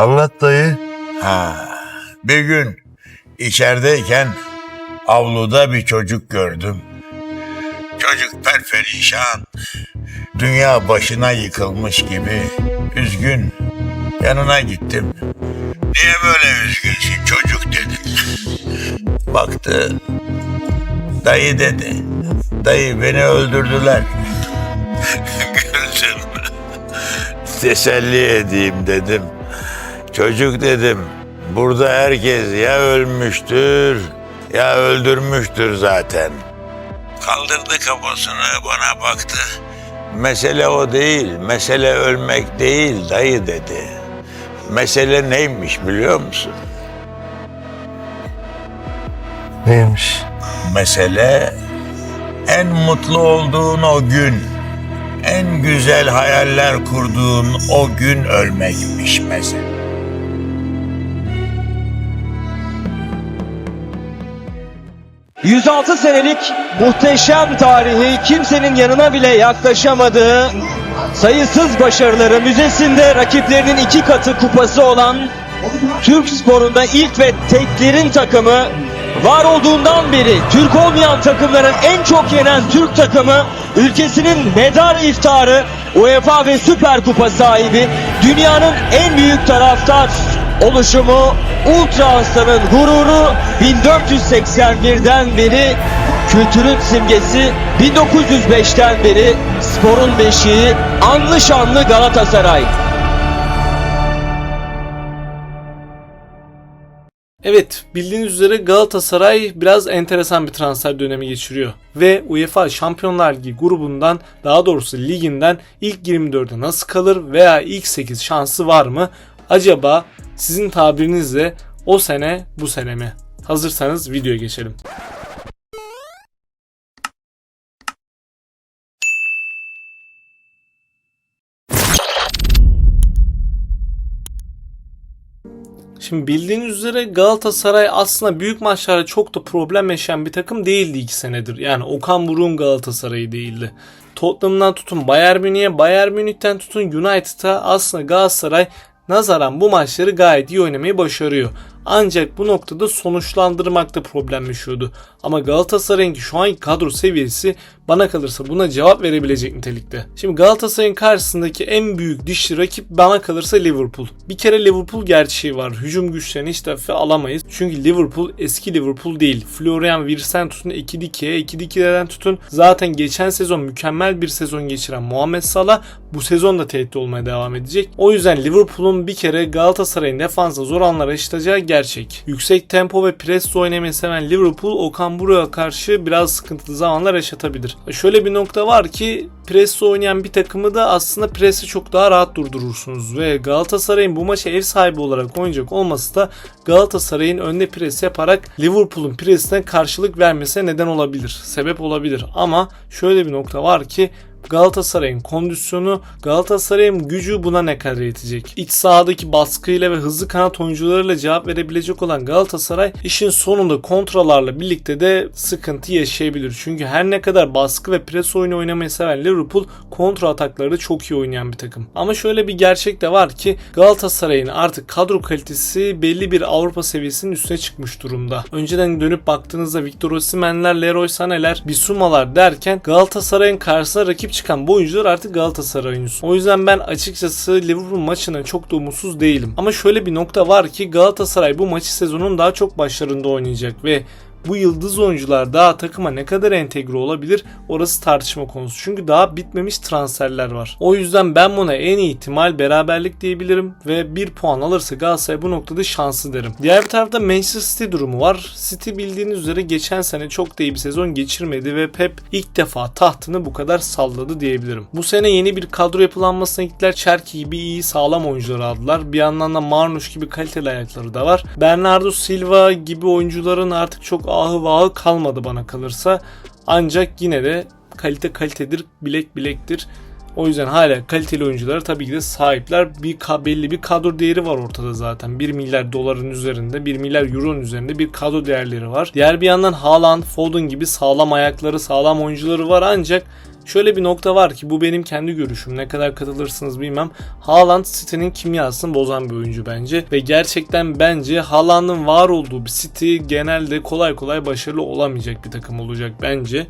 Anlat dayı. Ha, bir gün içerideyken avluda bir çocuk gördüm. Çocuk perperişan, dünya başına yıkılmış gibi üzgün. Yanına gittim. Niye böyle üzgünsün çocuk dedim. Baktı. Dayı dedi. Dayı beni öldürdüler. Güldüm. Teselli edeyim dedim. Çocuk dedim. Burada herkes ya ölmüştür ya öldürmüştür zaten. Kaldırdı kafasını bana baktı. Mesele o değil, mesele ölmek değil dayı dedi. Mesele neymiş biliyor musun? Neymiş? Mesele en mutlu olduğun o gün, en güzel hayaller kurduğun o gün ölmekmiş mesele. 106 senelik muhteşem tarihi kimsenin yanına bile yaklaşamadığı sayısız başarıları müzesinde rakiplerinin iki katı kupası olan Türk sporunda ilk ve teklerin takımı var olduğundan beri Türk olmayan takımların en çok yenen Türk takımı ülkesinin medar iftarı UEFA ve Süper Kupa sahibi dünyanın en büyük taraftar oluşumu Ultra Aslan'ın gururu 1481'den beri kültürün simgesi 1905'ten beri sporun beşiği anlı şanlı Galatasaray. Evet bildiğiniz üzere Galatasaray biraz enteresan bir transfer dönemi geçiriyor. Ve UEFA Şampiyonlar Ligi grubundan daha doğrusu liginden ilk 24'e nasıl kalır veya ilk 8 şansı var mı? Acaba sizin tabirinizle o sene bu sene mi? Hazırsanız videoya geçelim. Şimdi bildiğiniz üzere Galatasaray aslında büyük maçlarda çok da problem yaşayan bir takım değildi iki senedir. Yani Okan Buruk'un Galatasaray'ı değildi. Tottenham'dan tutun Bayern Münih'e, Bayern Münih'ten tutun United'a aslında Galatasaray nazaran bu maçları gayet iyi oynamayı başarıyor. Ancak bu noktada sonuçlandırmakta problem yaşıyordu. Ama Galatasaray'ın şu anki kadro seviyesi bana kalırsa buna cevap verebilecek nitelikte. Şimdi Galatasaray'ın karşısındaki en büyük dişli rakip bana kalırsa Liverpool. Bir kere Liverpool gerçeği var. Hücum güçlerini hiç defa alamayız. Çünkü Liverpool eski Liverpool değil. Florian Wirtz'ten tutun Ekidike'ye, Ekidike'den tutun zaten geçen sezon mükemmel bir sezon geçiren Muhammed Salah bu sezon da tehdit olmaya devam edecek. O yüzden Liverpool'un bir kere Galatasaray'ın defansa zor anlar yaşatacağı gerçek. Yüksek tempo ve presle oynamayı seven Liverpool Okan Buruk'a karşı biraz sıkıntılı zamanlar yaşatabilir. Şöyle bir nokta var ki presle oynayan bir takımı da aslında presi çok daha rahat durdurursunuz ve Galatasaray'ın bu maça ev sahibi olarak oynayacak olması da Galatasaray'ın önde pres yaparak Liverpool'un presine karşılık vermesine neden olabilir. Sebep olabilir ama şöyle bir nokta var ki Galatasaray'ın kondisyonu, Galatasaray'ın gücü buna ne kadar yetecek? İç sahadaki baskıyla ve hızlı kanat oyuncularıyla cevap verebilecek olan Galatasaray işin sonunda kontralarla birlikte de sıkıntı yaşayabilir. Çünkü her ne kadar baskı ve pres oyunu oynamayı seven Liverpool kontra atakları çok iyi oynayan bir takım. Ama şöyle bir gerçek de var ki Galatasaray'ın artık kadro kalitesi belli bir Avrupa seviyesinin üstüne çıkmış durumda. Önceden dönüp baktığınızda Victor Osimhen'ler, Leroy Sané'ler, Bissouma'lar derken Galatasaray'ın karşısına rakip çıkan bu oyuncular artık Galatasaray oyuncusu. O yüzden ben açıkçası Liverpool maçına çok da umutsuz değilim. Ama şöyle bir nokta var ki Galatasaray bu maçı sezonun daha çok başlarında oynayacak ve bu yıldız oyuncular daha takıma ne kadar entegre olabilir orası tartışma konusu. Çünkü daha bitmemiş transferler var. O yüzden ben buna en iyi ihtimal beraberlik diyebilirim ve bir puan alırsa Galatasaray bu noktada şanslı derim. Diğer bir tarafta Manchester City durumu var. City bildiğiniz üzere geçen sene çok da iyi bir sezon geçirmedi ve Pep ilk defa tahtını bu kadar salladı diyebilirim. Bu sene yeni bir kadro yapılanmasına gittiler. Cherki gibi iyi sağlam oyuncular aldılar. Bir yandan da Marnuş gibi kaliteli ayakları da var. Bernardo Silva gibi oyuncuların artık çok ahı vahı kalmadı bana kalırsa. Ancak yine de kalite kalitedir, bilek bilektir. O yüzden hala kaliteli oyunculara tabii ki de sahipler. Bir belli bir kadro değeri var ortada zaten. 1 milyar doların üzerinde, 1 milyar euronun üzerinde bir kadro değerleri var. Diğer bir yandan Haaland, Foden gibi sağlam ayakları, sağlam oyuncuları var ancak Şöyle bir nokta var ki bu benim kendi görüşüm. Ne kadar katılırsınız bilmem. Haaland City'nin kimyasını bozan bir oyuncu bence. Ve gerçekten bence Haaland'ın var olduğu bir City genelde kolay kolay başarılı olamayacak bir takım olacak bence.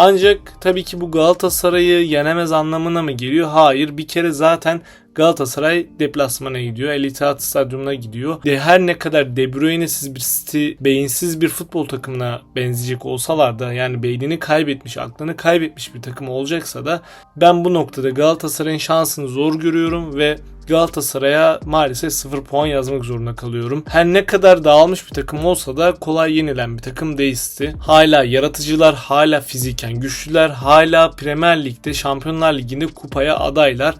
Ancak tabii ki bu Galatasaray'ı yenemez anlamına mı geliyor? Hayır. Bir kere zaten Galatasaray deplasmana gidiyor. El İttihat Stadyumu'na gidiyor. De her ne kadar De Bruyne'siz bir City, beyinsiz bir futbol takımına benzeyecek olsalar da yani beynini kaybetmiş, aklını kaybetmiş bir takım olacaksa da ben bu noktada Galatasaray'ın şansını zor görüyorum ve Galatasaray'a maalesef 0 puan yazmak zorunda kalıyorum. Her ne kadar dağılmış bir takım olsa da kolay yenilen bir takım değildi. Hala yaratıcılar, hala fiziken güçlüler, hala Premier Lig'de, Şampiyonlar Ligi'nde kupaya adaylar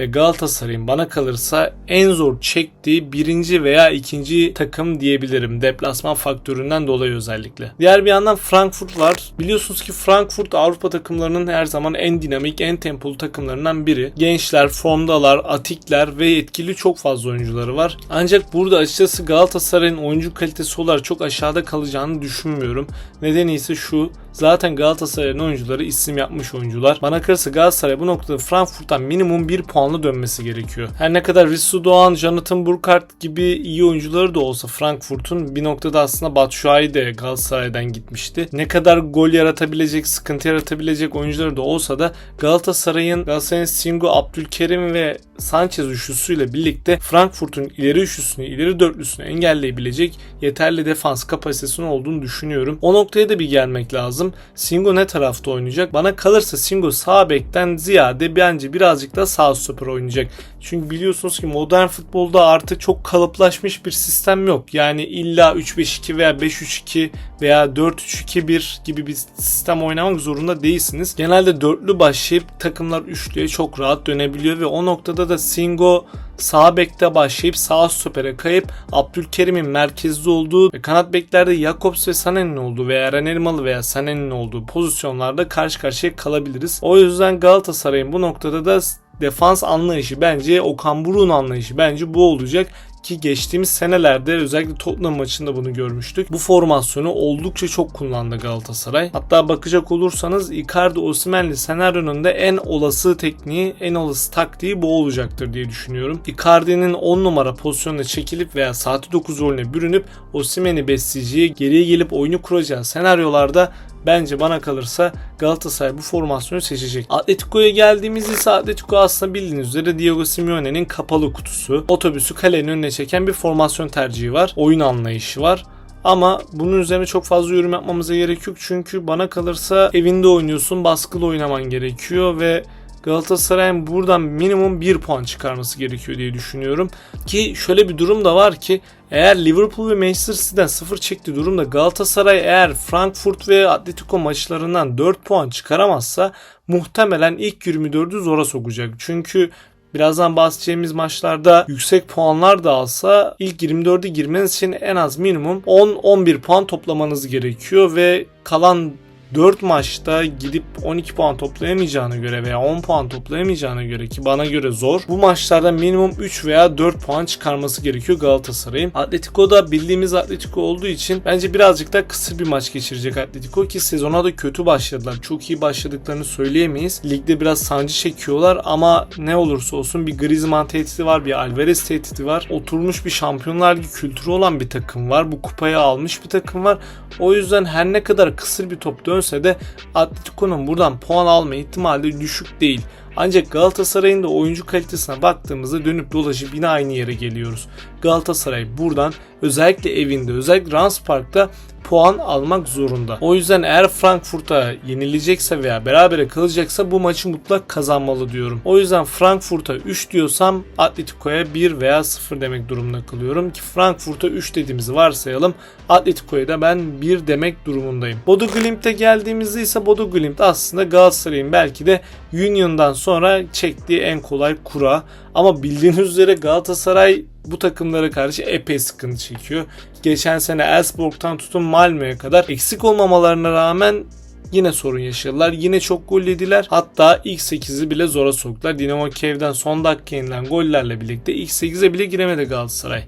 ve Galatasaray'ın bana kalırsa en zor çektiği birinci veya ikinci takım diyebilirim. Deplasman faktöründen dolayı özellikle. Diğer bir yandan Frankfurt var. Biliyorsunuz ki Frankfurt Avrupa takımlarının her zaman en dinamik, en tempolu takımlarından biri. Gençler, formdalar, atikler ve etkili çok fazla oyuncuları var. Ancak burada açıkçası Galatasaray'ın oyuncu kalitesi olarak çok aşağıda kalacağını düşünmüyorum. Nedeni ise şu. Zaten Galatasaray'ın oyuncuları isim yapmış oyuncular. Bana kalırsa Galatasaray bu noktada Frankfurt'tan minimum 1 puanla dönmesi gerekiyor. Her ne kadar Risu Doğan, Jonathan Burkhardt gibi iyi oyuncuları da olsa Frankfurt'un bir noktada aslında Batshuayi de Galatasaray'dan gitmişti. Ne kadar gol yaratabilecek, sıkıntı yaratabilecek oyuncuları da olsa da Galatasaray'ın Galatasaray'ın Singo, Abdülkerim ve Sanchez üçlüsüyle birlikte Frankfurt'un ileri üçlüsünü, ileri dörtlüsünü engelleyebilecek yeterli defans kapasitesinin olduğunu düşünüyorum. O noktaya da bir gelmek lazım. Singo ne tarafta oynayacak? Bana kalırsa Singo sağ bekten ziyade bence birazcık da sağ stoper oynayacak. Çünkü biliyorsunuz ki modern futbolda artık çok kalıplaşmış bir sistem yok. Yani illa 3-5-2 veya 5-3-2 veya 4-3-2-1 gibi bir sistem oynamak zorunda değilsiniz. Genelde dörtlü başlayıp takımlar üçlüye çok rahat dönebiliyor ve o noktada da Singo sağ bekte başlayıp sağ stopere kayıp Abdülkerim'in merkezde olduğu ve kanat beklerde Jakobs ve Sané'nin olduğu veya Eren Elmalı veya Sané'nin olduğu pozisyonlarda karşı karşıya kalabiliriz. O yüzden Galatasaray'ın bu noktada da defans anlayışı bence Okan Buruk'un anlayışı bence bu olacak ki geçtiğimiz senelerde özellikle Tottenham maçında bunu görmüştük. Bu formasyonu oldukça çok kullandı Galatasaray. Hatta bakacak olursanız Icardi Osimhen'li senaryonun da en olası tekniği, en olası taktiği bu olacaktır diye düşünüyorum. Icardi'nin 10 numara pozisyonuna çekilip veya saati 9 rolüne bürünüp Osimhen'i besleyeceği, geriye gelip oyunu kuracağı senaryolarda Bence bana kalırsa Galatasaray bu formasyonu seçecek. Atletico'ya geldiğimiz ise Atletico aslında bildiğiniz üzere Diego Simeone'nin kapalı kutusu. Otobüsü kalenin önüne çeken bir formasyon tercihi var. Oyun anlayışı var. Ama bunun üzerine çok fazla yorum yapmamıza gerek yok. Çünkü bana kalırsa evinde oynuyorsun, baskılı oynaman gerekiyor ve Galatasaray'ın buradan minimum 1 puan çıkarması gerekiyor diye düşünüyorum. Ki şöyle bir durum da var ki eğer Liverpool ve Manchester City'den 0 çektiği durumda Galatasaray eğer Frankfurt ve Atletico maçlarından 4 puan çıkaramazsa muhtemelen ilk 24'ü zora sokacak. Çünkü Birazdan bahsedeceğimiz maçlarda yüksek puanlar da alsa ilk 24'e girmeniz için en az minimum 10-11 puan toplamanız gerekiyor ve kalan 4 maçta gidip 12 puan toplayamayacağına göre veya 10 puan toplayamayacağına göre ki bana göre zor. Bu maçlarda minimum 3 veya 4 puan çıkarması gerekiyor Galatasaray'ın. Atletico da bildiğimiz Atletico olduğu için bence birazcık da kısır bir maç geçirecek Atletico ki sezona da kötü başladılar. Çok iyi başladıklarını söyleyemeyiz. Ligde biraz sancı çekiyorlar ama ne olursa olsun bir Griezmann tehdidi var, bir Alvarez tehdidi var. Oturmuş bir Şampiyonlar Ligi kültürü olan bir takım var. Bu kupayı almış bir takım var. O yüzden her ne kadar kısır bir top dönse de Atletico'nun buradan puan alma ihtimali düşük değil. Ancak Galatasaray'ın da oyuncu kalitesine baktığımızda dönüp dolaşıp yine aynı yere geliyoruz. Galatasaray buradan özellikle evinde özellikle Rams Park'ta puan almak zorunda. O yüzden eğer Frankfurt'a yenilecekse veya berabere kalacaksa bu maçı mutlak kazanmalı diyorum. O yüzden Frankfurt'a 3 diyorsam Atletico'ya 1 veya 0 demek durumunda kalıyorum ki Frankfurt'a 3 dediğimizi varsayalım. Atletico'ya da ben 1 demek durumundayım. Bodo Glimt'e geldiğimizde ise Bodo Glimt aslında Galatasaray'ın belki de Union'dan sonra çektiği en kolay kura. Ama bildiğiniz üzere Galatasaray bu takımlara karşı epey sıkıntı çekiyor. Geçen sene Elfsborg'tan tutun Malmö'ye kadar eksik olmamalarına rağmen yine sorun yaşadılar. Yine çok gol yediler. Hatta ilk 8'i bile zora soktular. Dinamo Kiev'den son dakika yenilen gollerle birlikte ilk 8'e bile giremedi Galatasaray.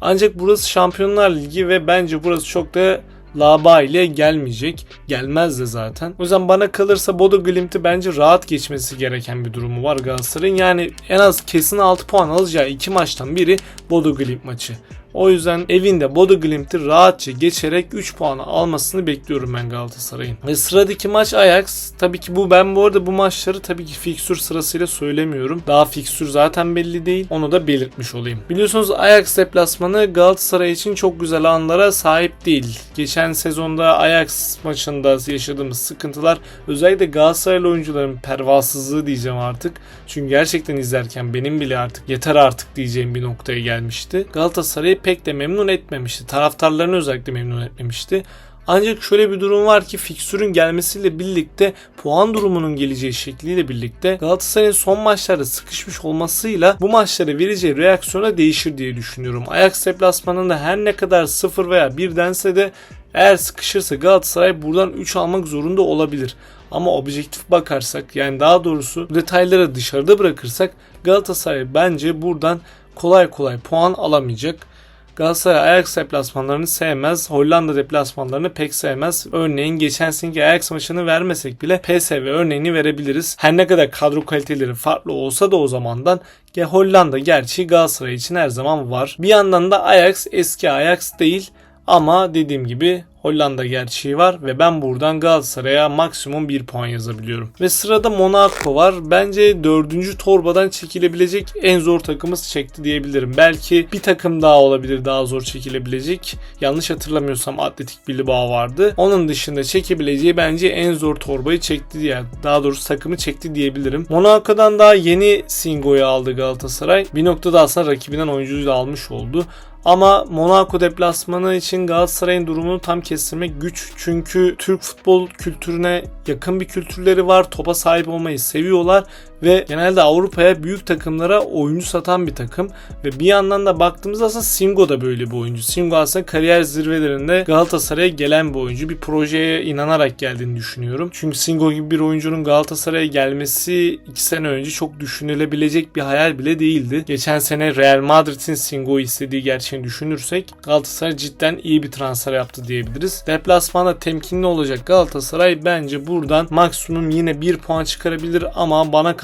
Ancak burası Şampiyonlar Ligi ve bence burası çok da Laba ile gelmeyecek. Gelmez de zaten. O yüzden bana kalırsa Bodo Glimt'i bence rahat geçmesi gereken bir durumu var Galatasaray'ın. Yani en az kesin 6 puan alacağı iki maçtan biri Bodo Glimt maçı. O yüzden evinde Bodo Glimt'i rahatça geçerek 3 puanı almasını bekliyorum ben Galatasaray'ın. Ve sıradaki maç Ajax. Tabii ki bu ben bu arada bu maçları tabii ki fiksür sırasıyla söylemiyorum. Daha fiksür zaten belli değil. Onu da belirtmiş olayım. Biliyorsunuz Ajax deplasmanı Galatasaray için çok güzel anlara sahip değil. Geçen sezonda Ajax maçında yaşadığımız sıkıntılar özellikle Galatasaraylı oyuncuların pervasızlığı diyeceğim artık. Çünkü gerçekten izlerken benim bile artık yeter artık diyeceğim bir noktaya gelmişti. Galatasaray'ı pek de memnun etmemişti. Taraftarlarını özellikle memnun etmemişti. Ancak şöyle bir durum var ki fiksürün gelmesiyle birlikte puan durumunun geleceği şekliyle birlikte Galatasaray'ın son maçlarda sıkışmış olmasıyla bu maçlara vereceği reaksiyona değişir diye düşünüyorum. Ajax deplasmanında her ne kadar 0 veya 1 dense de eğer sıkışırsa Galatasaray buradan 3 almak zorunda olabilir. Ama objektif bakarsak yani daha doğrusu detayları dışarıda bırakırsak Galatasaray bence buradan kolay kolay puan alamayacak. Galatasaray Ajax deplasmanlarını sevmez. Hollanda deplasmanlarını pek sevmez. Örneğin geçen seneki Ajax maçını vermesek bile PSV örneğini verebiliriz. Her ne kadar kadro kaliteleri farklı olsa da o zamandan ya Hollanda gerçi Galatasaray için her zaman var. Bir yandan da Ajax eski Ajax değil ama dediğim gibi Hollanda gerçeği var ve ben buradan Galatasaray'a maksimum 1 puan yazabiliyorum. Ve sırada Monaco var. Bence 4. torbadan çekilebilecek en zor takımız çekti diyebilirim. Belki bir takım daha olabilir daha zor çekilebilecek. Yanlış hatırlamıyorsam Atletik Bilbao vardı. Onun dışında çekebileceği bence en zor torbayı çekti diye. Daha doğrusu takımı çekti diyebilirim. Monaco'dan daha yeni Singo'yu aldı Galatasaray. Bir noktada aslında rakibinden oyuncuyu da almış oldu. Ama Monaco deplasmanı için Galatasaray'ın durumunu tam kestirmek güç. Çünkü Türk futbol kültürüne yakın bir kültürleri var. Topa sahip olmayı seviyorlar ve genelde Avrupa'ya büyük takımlara oyuncu satan bir takım ve bir yandan da baktığımızda aslında Singo da böyle bir oyuncu. Singo aslında kariyer zirvelerinde Galatasaray'a gelen bir oyuncu. Bir projeye inanarak geldiğini düşünüyorum. Çünkü Singo gibi bir oyuncunun Galatasaray'a gelmesi 2 sene önce çok düşünülebilecek bir hayal bile değildi. Geçen sene Real Madrid'in Singo'yu istediği gerçeğini düşünürsek Galatasaray cidden iyi bir transfer yaptı diyebiliriz. Deplasmanda temkinli olacak Galatasaray bence buradan maksimum yine 1 puan çıkarabilir ama bana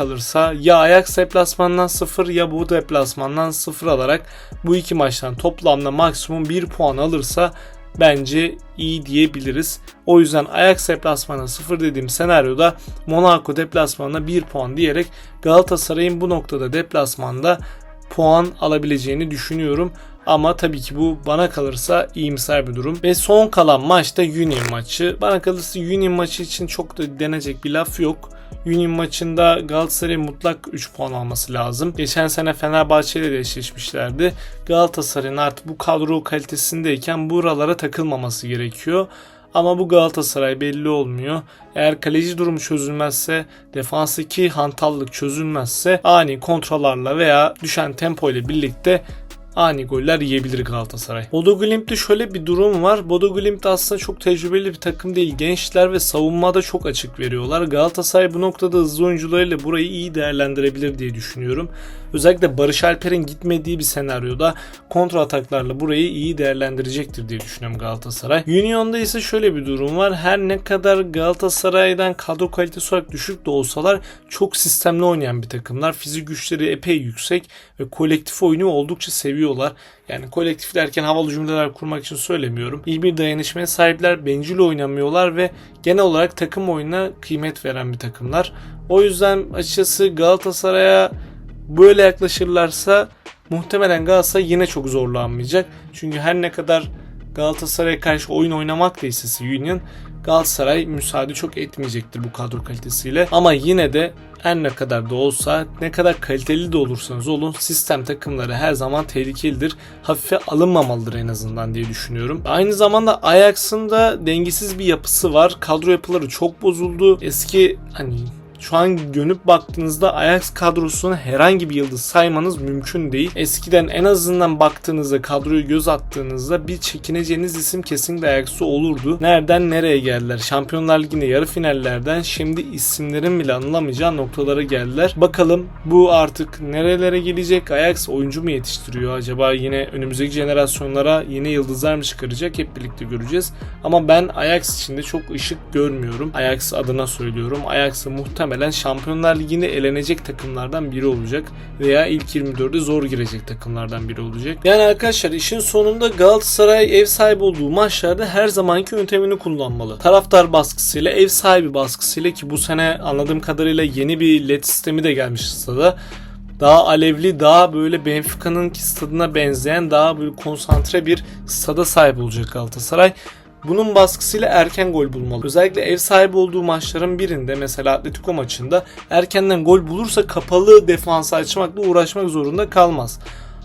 ya Ajax deplasmandan 0 ya bu deplasmandan 0 alarak bu iki maçtan toplamda maksimum 1 puan alırsa bence iyi diyebiliriz. O yüzden Ajax deplasmanına 0 dediğim senaryoda Monaco deplasmanına 1 puan diyerek Galatasaray'ın bu noktada deplasmanda puan alabileceğini düşünüyorum. Ama tabii ki bu bana kalırsa iyimser bir durum. Ve son kalan maç da Union maçı. Bana kalırsa Union maçı için çok da denecek bir laf yok. Union maçında Galatasaray'ın mutlak 3 puan alması lazım. Geçen sene Fenerbahçe ile de eşleşmişlerdi. Galatasaray'ın artık bu kadro kalitesindeyken buralara takılmaması gerekiyor. Ama bu Galatasaray belli olmuyor. Eğer kaleci durumu çözülmezse, defanstaki hantallık çözülmezse ani kontrollarla veya düşen tempo ile birlikte ani goller yiyebilir Galatasaray. Bodo Glimt'te şöyle bir durum var. Bodo Glimt aslında çok tecrübeli bir takım değil. Gençler ve savunmada çok açık veriyorlar. Galatasaray bu noktada hızlı oyuncularıyla burayı iyi değerlendirebilir diye düşünüyorum. Özellikle Barış Alper'in gitmediği bir senaryoda kontra ataklarla burayı iyi değerlendirecektir diye düşünüyorum Galatasaray. Union'da ise şöyle bir durum var. Her ne kadar Galatasaray'dan kadro kalitesi olarak düşük de olsalar çok sistemli oynayan bir takımlar. Fizik güçleri epey yüksek ve kolektif oyunu oldukça seviyorlar. Yani kolektif derken havalı cümleler kurmak için söylemiyorum. İyi bir dayanışmaya sahipler, bencil oynamıyorlar ve genel olarak takım oyununa kıymet veren bir takımlar. O yüzden açıkçası Galatasaray'a böyle yaklaşırlarsa muhtemelen Galatasaray yine çok zorlanmayacak. Çünkü her ne kadar Galatasaray'a karşı oyun oynamak da istese Union Galatasaray müsaade çok etmeyecektir bu kadro kalitesiyle. Ama yine de her ne kadar da olsa ne kadar kaliteli de olursanız olun sistem takımları her zaman tehlikelidir. Hafife alınmamalıdır en azından diye düşünüyorum. Aynı zamanda Ajax'ın da dengesiz bir yapısı var. Kadro yapıları çok bozuldu. Eski hani Şu an dönüp baktığınızda Ajax kadrosuna herhangi bir yıldız saymanız mümkün değil. Eskiden en azından baktığınızda kadroyu göz attığınızda bir çekineceğiniz isim kesinlikle Ajax'ı olurdu. Nereden nereye geldiler? Şampiyonlar Ligi'nde yarı finallerden şimdi isimlerin bile anılamayacağı noktalara geldiler. Bakalım bu artık nerelere gelecek? Ajax oyuncu mu yetiştiriyor? Acaba yine önümüzdeki jenerasyonlara yeni yıldızlar mı çıkaracak? Hep birlikte göreceğiz. Ama ben Ajax içinde çok ışık görmüyorum. Ajax adına söylüyorum. Ajax'ı muhtemelen Şampiyonlar Ligi'nde elenecek takımlardan biri olacak. Veya ilk 24'e zor girecek takımlardan biri olacak. Yani arkadaşlar işin sonunda Galatasaray ev sahibi olduğu maçlarda her zamanki yöntemini kullanmalı. Taraftar baskısıyla, ev sahibi baskısıyla ki bu sene anladığım kadarıyla yeni bir led sistemi de gelmiş stada daha alevli, daha böyle Benfica'nın stadına benzeyen, daha böyle konsantre bir stada sahip olacak Galatasaray. Bunun baskısıyla erken gol bulmalı. Özellikle ev sahibi olduğu maçların birinde mesela Atletico maçında erkenden gol bulursa kapalı defansı açmakla uğraşmak zorunda kalmaz.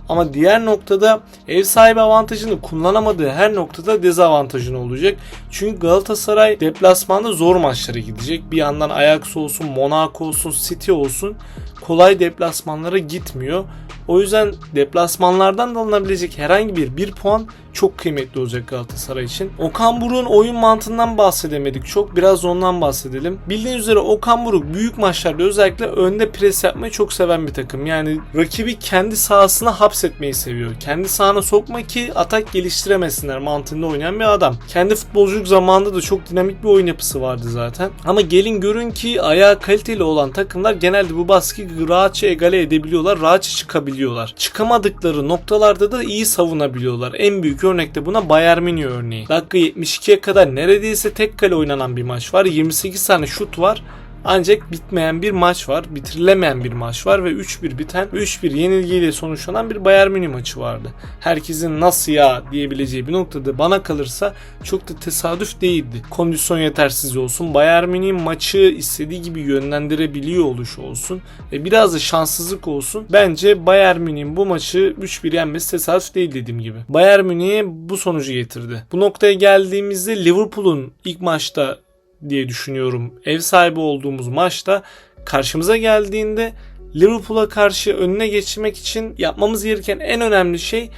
Ama diğer noktada ev sahibi avantajını kullanamadığı her noktada dezavantajını olacak. Çünkü Galatasaray deplasmanda zor maçlara gidecek. Bir yandan Ajax olsun, Monaco olsun, City olsun kolay deplasmanlara gitmiyor. O yüzden deplasmanlardan da alınabilecek herhangi bir bir puan çok kıymetli olacak Galatasaray için. Okan Buruk'un oyun mantığından bahsedemedik çok. Biraz ondan bahsedelim. Bildiğiniz üzere Okan Buruk büyük maçlarda özellikle önde pres yapmayı çok seven bir takım. Yani rakibi kendi sahasına hapsetmeyi seviyor. Kendi sahana sokma ki atak geliştiremesinler mantığında oynayan bir adam. Kendi futbolculuk zamanında da çok dinamik bir oyun yapısı vardı zaten. Ama gelin görün ki ayağı kaliteli olan takımlar genelde bu baskıyı rahatça egale edebiliyorlar. Rahatça çıkabiliyorlar. Çıkamadıkları noktalarda da iyi savunabiliyorlar. En büyük örnekte buna Bayern Münih örneği. Dakika 72'ye kadar neredeyse tek kale oynanan bir maç var. 28 tane şut var. Ancak bitmeyen bir maç var, bitirilemeyen bir maç var ve 3-1 biten, 3-1 yenilgiyle sonuçlanan bir Bayern Münih maçı vardı. Herkesin nasıl ya diyebileceği bir noktada bana kalırsa çok da tesadüf değildi. Kondisyon yetersizliği olsun, Bayern Münih maçı istediği gibi yönlendirebiliyor oluşu olsun ve biraz da şanssızlık olsun. Bence Bayern Münih'in bu maçı 3-1 yenmesi tesadüf değil dediğim gibi. Bayern Münih'e bu sonucu getirdi. Bu noktaya geldiğimizde Liverpool'un ilk maçta diye düşünüyorum. Ev sahibi olduğumuz maçta karşımıza geldiğinde Liverpool'a karşı önüne geçmek için yapmamız gereken en önemli şey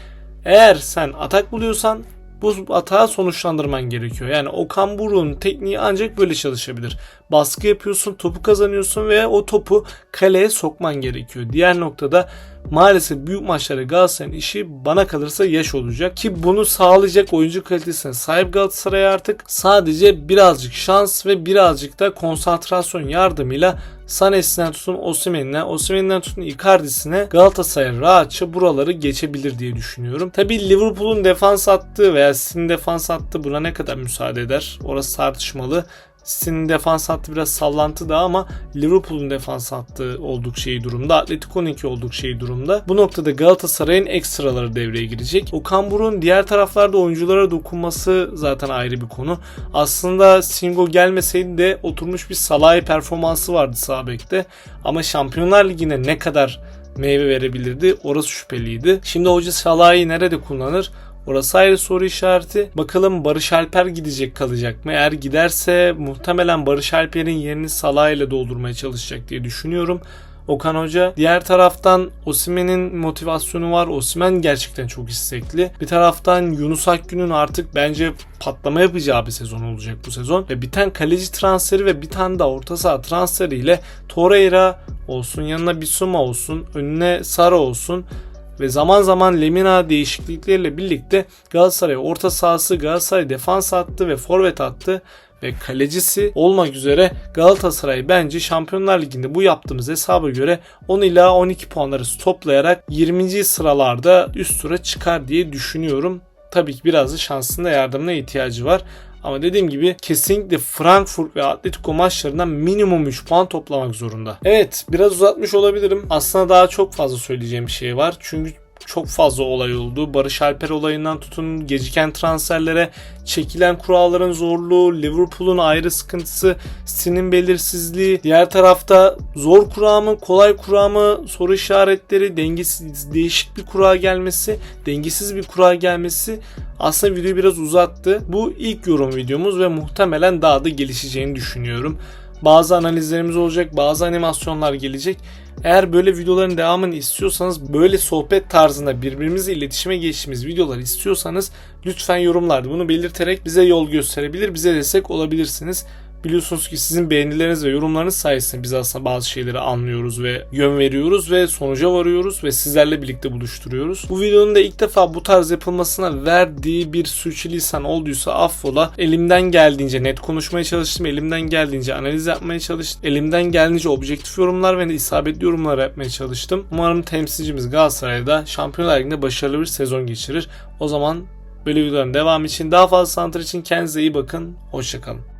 eğer sen atak buluyorsan bu atağı sonuçlandırman gerekiyor. Yani Okan Buruk'un tekniği ancak böyle çalışabilir. Baskı yapıyorsun, topu kazanıyorsun ve o topu kaleye sokman gerekiyor. Diğer noktada maalesef büyük maçlarda Galatasaray'ın işi bana kalırsa yaş olacak. Ki bunu sağlayacak oyuncu kalitesine sahip Galatasaray artık sadece birazcık şans ve birazcık da konsantrasyon yardımıyla Sané'sinden tutun Osimhen'ine, Osimhen'den tutun Icardi'sine Galatasaray rahatça buraları geçebilir diye düşünüyorum. Tabi Liverpool'un defans attığı veya City'nin defans attığı buna ne kadar müsaade eder? Orası tartışmalı. City'nin defans hattı biraz sallantı da ama Liverpool'un defans hattı oldukça iyi durumda. Atletico'nunki oldukça iyi durumda. Bu noktada Galatasaray'ın ekstraları devreye girecek. Okan Buruk'un diğer taraflarda oyunculara dokunması zaten ayrı bir konu. Aslında Singo gelmeseydi de oturmuş bir Salah'ı performansı vardı sağ bekte. Ama Şampiyonlar Ligi'ne ne kadar meyve verebilirdi orası şüpheliydi. Şimdi hoca Salah'ı nerede kullanır? Orası ayrı soru işareti. Bakalım Barış Alper gidecek kalacak mı? Eğer giderse muhtemelen Barış Alper'in yerini Salah ile doldurmaya çalışacak diye düşünüyorum. Okan Hoca. Diğer taraftan Osimen'in motivasyonu var. Osimen gerçekten çok istekli. Bir taraftan Yunus Akgün'ün artık bence patlama yapacağı bir sezon olacak bu sezon. Ve biten kaleci transferi ve bir tane de orta saha transferiyle Torreira olsun yanına Bissouma olsun önüne Sara olsun ve zaman zaman Lemina değişiklikleriyle birlikte Galatasaray orta sahası, Galatasaray defans attı ve forvet attı ve kalecisi olmak üzere Galatasaray bence Şampiyonlar Ligi'nde bu yaptığımız hesaba göre 10 ila 12 puanları toplayarak 20. sıralarda üst tura çıkar diye düşünüyorum. Tabii ki biraz da şansında yardımına ihtiyacı var. Ama dediğim gibi kesinlikle Frankfurt ve Atletico maçlarından minimum 3 puan toplamak zorunda. Evet biraz uzatmış olabilirim. Aslında daha çok fazla söyleyeceğim şey var. Çünkü çok fazla olay oldu. Barış Alper olayından tutun geciken transferlere, çekilen kuralların zorluğu, Liverpool'un ayrı sıkıntısı, City'nin belirsizliği, diğer tarafta zor kura mı, kolay kura mı, soru işaretleri, dengesiz, değişik bir kura gelmesi, dengesiz bir kura gelmesi aslında videoyu biraz uzattı. Bu ilk yorum videomuz ve muhtemelen daha da gelişeceğini düşünüyorum. Bazı analizlerimiz olacak, bazı animasyonlar gelecek. Eğer böyle videoların devamını istiyorsanız, böyle sohbet tarzında birbirimizle iletişime geçtiğimiz videolar istiyorsanız lütfen yorumlarda bunu belirterek bize yol gösterebilir, bize destek olabilirsiniz. Biliyorsunuz ki sizin beğenileriniz ve yorumlarınız sayesinde biz aslında bazı şeyleri anlıyoruz ve yön veriyoruz ve sonuca varıyoruz ve sizlerle birlikte buluşturuyoruz. Bu videonun da ilk defa bu tarz yapılmasına verdiği bir sürçülisan olduysa affola. Elimden geldiğince net konuşmaya çalıştım. Elimden geldiğince analiz yapmaya çalıştım. Elimden geldiğince objektif yorumlar ve isabetli yorumlar yapmaya çalıştım. Umarım temsilcimiz Galatasaray'da Şampiyonlar Ligi'nde başarılı bir sezon geçirir. O zaman böyle videoların devamı için daha fazla sanatır için kendinize iyi bakın. Hoşçakalın.